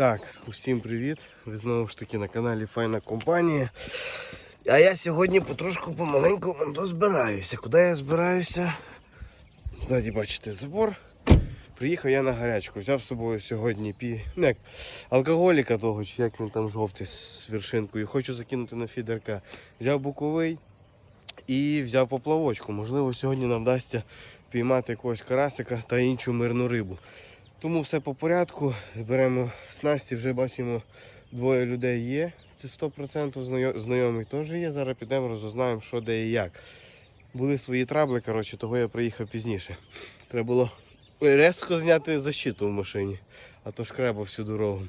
Так, усім привіт! Ви знову ж таки на каналі Файна компанія. А я сьогодні потрошку помаленьку дозбираюся. Куди я збираюся? Ззаді бачите забор. Приїхав я на гарячку. Взяв з собою сьогодні пі... ну, алкоголіка того, чи як він там жовтий з вершинкою. Хочу закинути на фідерка. Взяв буковий і взяв поплавочку. Можливо, сьогодні нам вдасться піймати якогось карасика та іншу мирну рибу. Тому все по порядку. Беремо снасті, вже бачимо, двоє людей є. Це 100% знайо- знайомий теж є. Зараз підемо, розузнаємо, що де і як. Були свої трабли, коротше, того я приїхав пізніше. Треба було резко зняти защиту в машині, а то шкреба всю дорогу.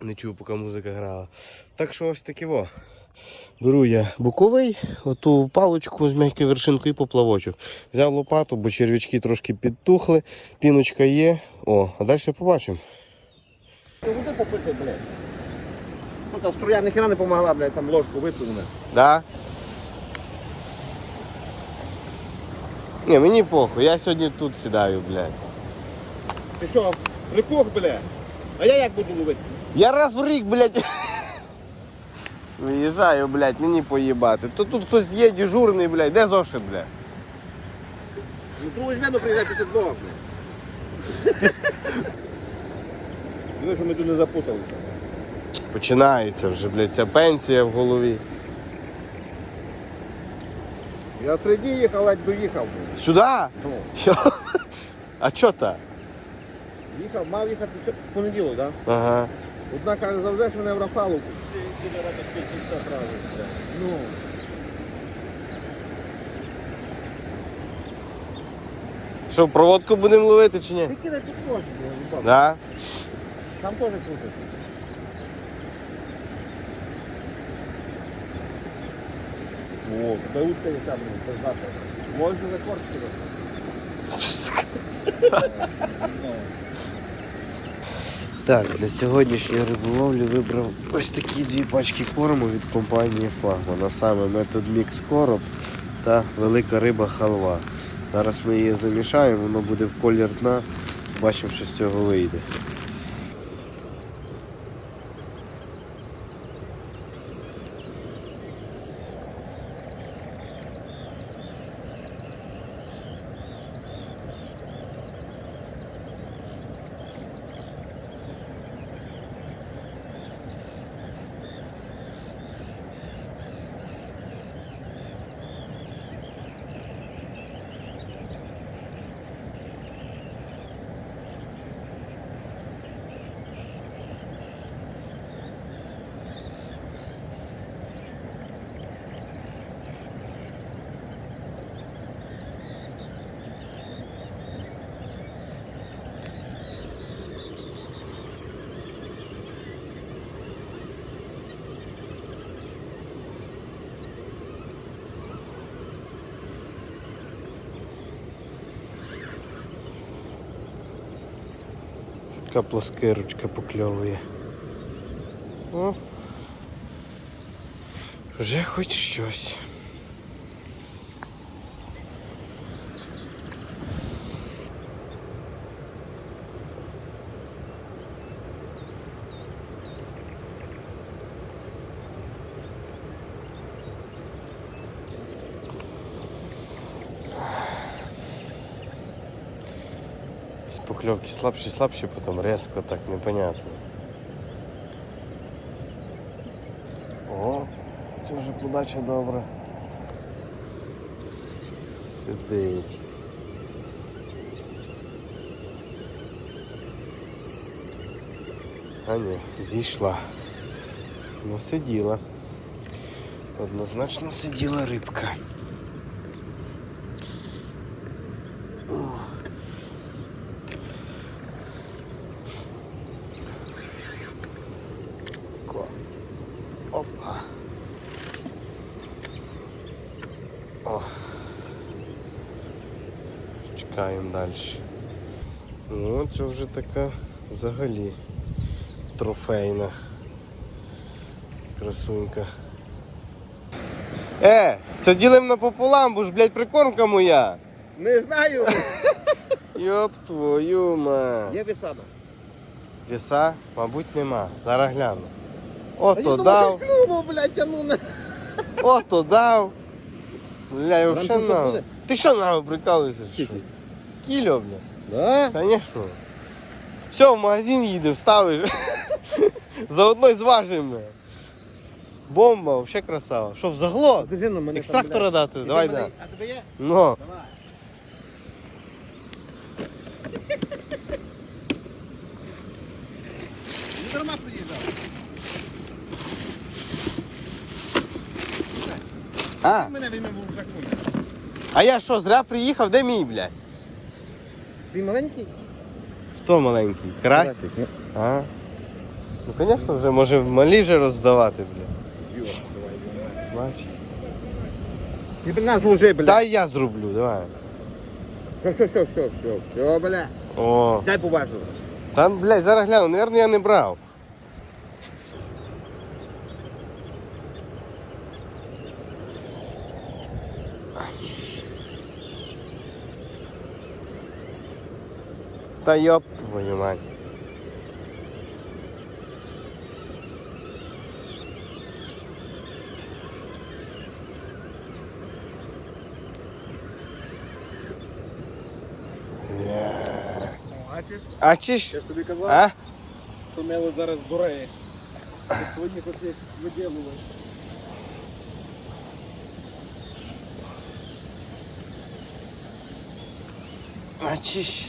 Не чув, поки музика грала. Так що ось таке во. Беру я буковий, оту паличку з м'якою вершинкою і поплавочок. Взяв лопату, бо черв'ячки трошки підтухли, піночка є. О, а далі побачимо. Води попити, блядь. Ну там струя ніхера не помогла, блядь, там ложку виплюнули. Да? Ні, мені похуй, я сьогодні тут сідаю, блядь. Ти що, репух, блядь? А я як буду ловити? Я раз в рік, блядь. Виїжджаю, блядь, мені поїбати. То тут хтось є дежурний, блядь, де зошит, блядь? Ну другу зміну приїжджай після двох, блядь. Диви, що ми тут не запуталися. Починається вже, блядь, ця пенсія в голові. Я три дні їхав, ледь доїхав. блядь. Сюди? Ну? А чо так? їхав, мав їхати ще в понеділок, так? Да? Ага. Одна каже, заведеш мене в Рафаловку. Не робить кілька правил, блядь. Ну. Що, проводку будемо ловити чи ні? Ти кидай тут хочеш, блядь. Да? Там теж крутить. О, тебе утка яка, блін, пиздата. Можна за корчки Так, для сьогоднішньої риболовлі вибрав ось такі дві пачки корму від компанії Флагман, а саме метод мікс короб та велика риба халва. Зараз ми її замішаємо, воно буде в колір дна, бачимо, що з цього вийде. Така плоскирочка покльовує. О. Вже хоч щось. З покльовки слабші, слабші, потім резко так непонятно. О, це вже подача добра. Сидить. А ні, зійшла. Ну сиділа. Однозначно сиділа рибка. Чекаємо далі. Ну, це вже така взагалі трофейна красунька. Е, це ділимо напополам, бо ж, блядь, прикормка моя. Не знаю. Йоп твою ма. Є висада. Віса, мабуть, нема. Зараз гляну. Ото дав, клюнув, блядь, тяну на... ото дав. Бля, я взагалі Ранцюг на. Ти що на прикалуєшся? чи що? Кіло, бля. Да? Конечно. Все, в магазин їдемо, ставиш. Заодно зважимо. Бомба, вообще красава. Що, в заглот? Покажи на мене. Екстрактора дати, давай да. А тебе є? Ну, Давай. Не дарма приїжджав. а, Мене візьме в рюкзаку. а я що, зря приїхав, де мій, блядь? Ти маленький? Хто маленький? Красик? А? Ну, звісно, вже може малі вже роздавати, бля. Бачиш? Ти, нас уже, бля. Дай я зроблю, давай. Все, все, все, все, все, все, бля. О, Дай побачу. там, блядь, зараз гляну, наверное, я не брав. Та ёб твою мать. Бачиш, А чи ж? я ж тобі казав, А? що мело зараз дуреє. Твої хоч виділили. А чи ж?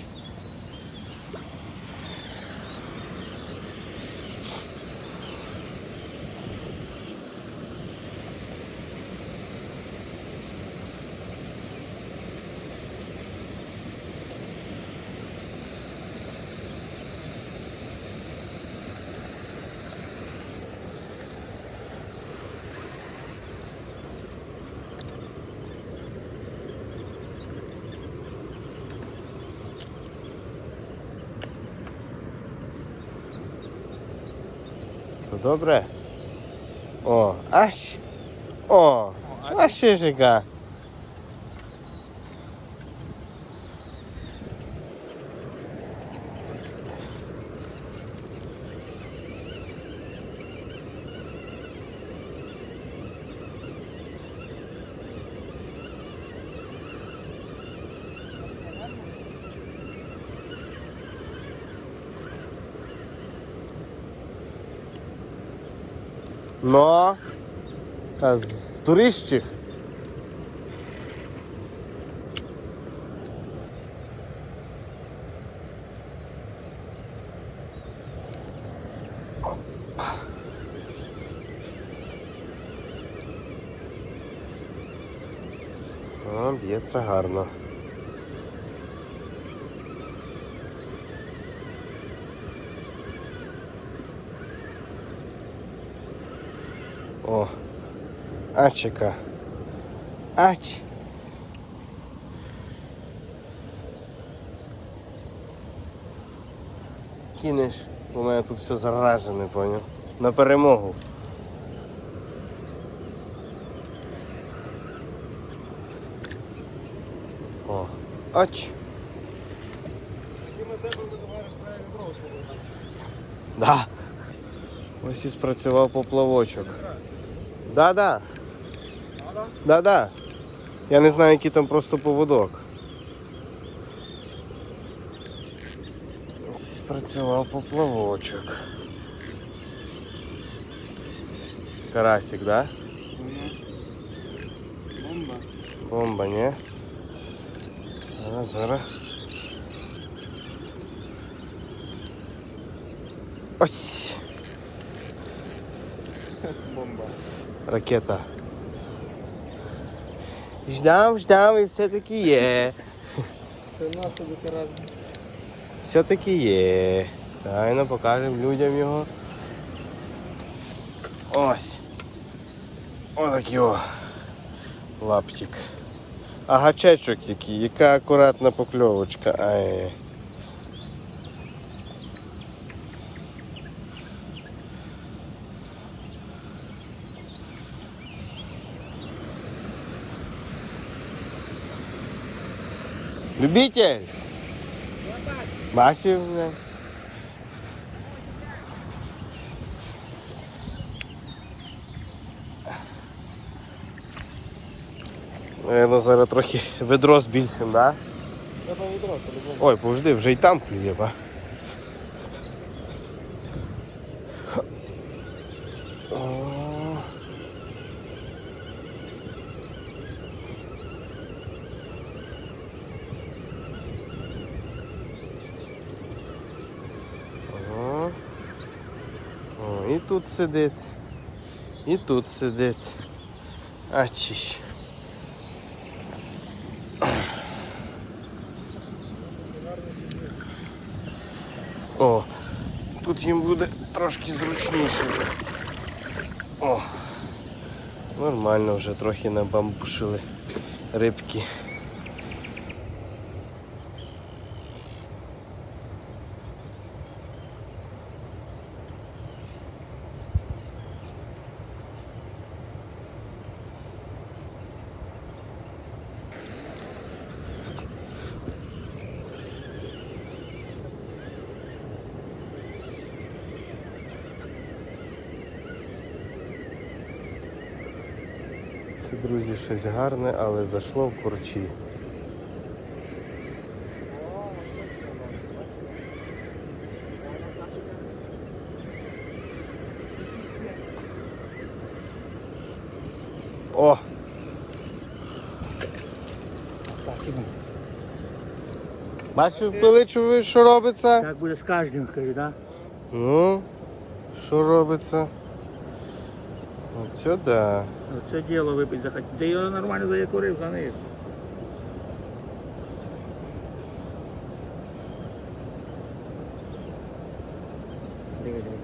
То добре? О, аж. О, а шишика. Но. А з туристчих. Б'ється гарно. О, ачика. Ач. Кинеш, у мене тут все заражене, поняв? На перемогу. О, ач. Такими темпами товариш треба відро освободити. Да. Ось і спрацював поплавочок. Да-да. Да-да. Я не знаю, який там просто поводок. Спрацював поплавочок. Карасик, да? Бомба. Бомба, ні? Зараз, зараз. Ось. Бомба. Ракета. Ждав, ждав і все-таки є. Все-таки є. Дайно покажемо людям його. Ось. Отакий його Лаптик. А гачечок який, яка акуратна покльовочка. Ай. Любитель? Бачив, блядь. Наверно, зараз трохи ведро збільшим, да? Треба ведро. Ой, повжди, вже й там клює, ба. Тут сидить. І тут сидить. А чищ. О, тут їм буде трошки зручніше. О, нормально вже трохи набамбушили рибки. Це, друзі, щось гарне, але зайшло в корчі. О! Бачив пиличу, що робиться? Так буде з кожним, скажи, так? Ну, що робиться? От сюди. Оце діло випить захотів. Ти його нормально заякурив. Диви, диви.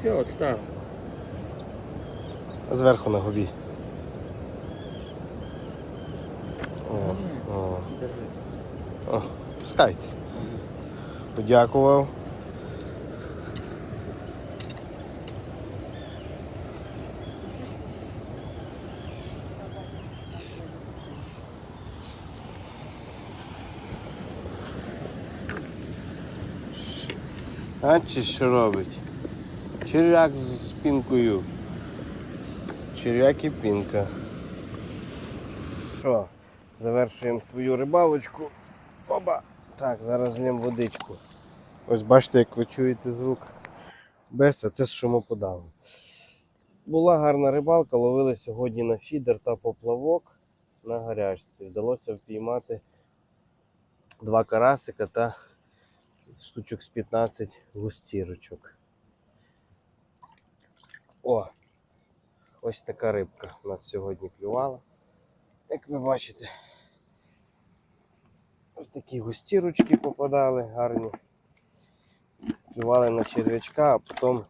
Все, от став. Зверху на губі. О, о, о, пускайте. Подякував. А чи що робить? Черв'як з пінкою. Черв'як і пінка. Що, завершуємо свою рибалочку. Оба! Так, зараз злємо водичку. Ось бачите, як ви чуєте звук. Без, а це з шумоподавом. Була гарна рибалка, ловили сьогодні на фідер та поплавок на гарячці. Вдалося впіймати два карасика та штучок з 15 густірочок. О! Ось така рибка у нас сьогодні клювала. Як ви бачите, ось такі густірочки попадали гарні. Клювали на черв'ячка, а потім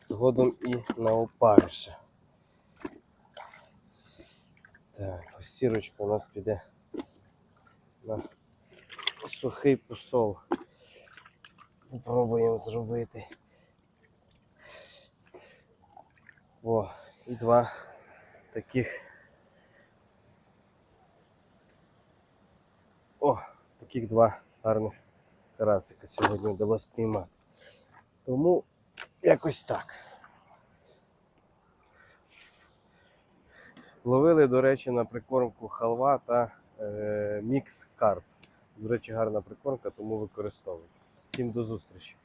згодом і на опариша. Так, густірочка у нас піде на сухий посол. Попробуємо зробити. О, і два таких. О, таких два гарних карасика сьогодні вдалося піймати. Тому якось так. Ловили, до речі, на прикормку халва та е, мікс карп. До речі, гарна прикормка, тому використовуйте. Всім до зустрічі!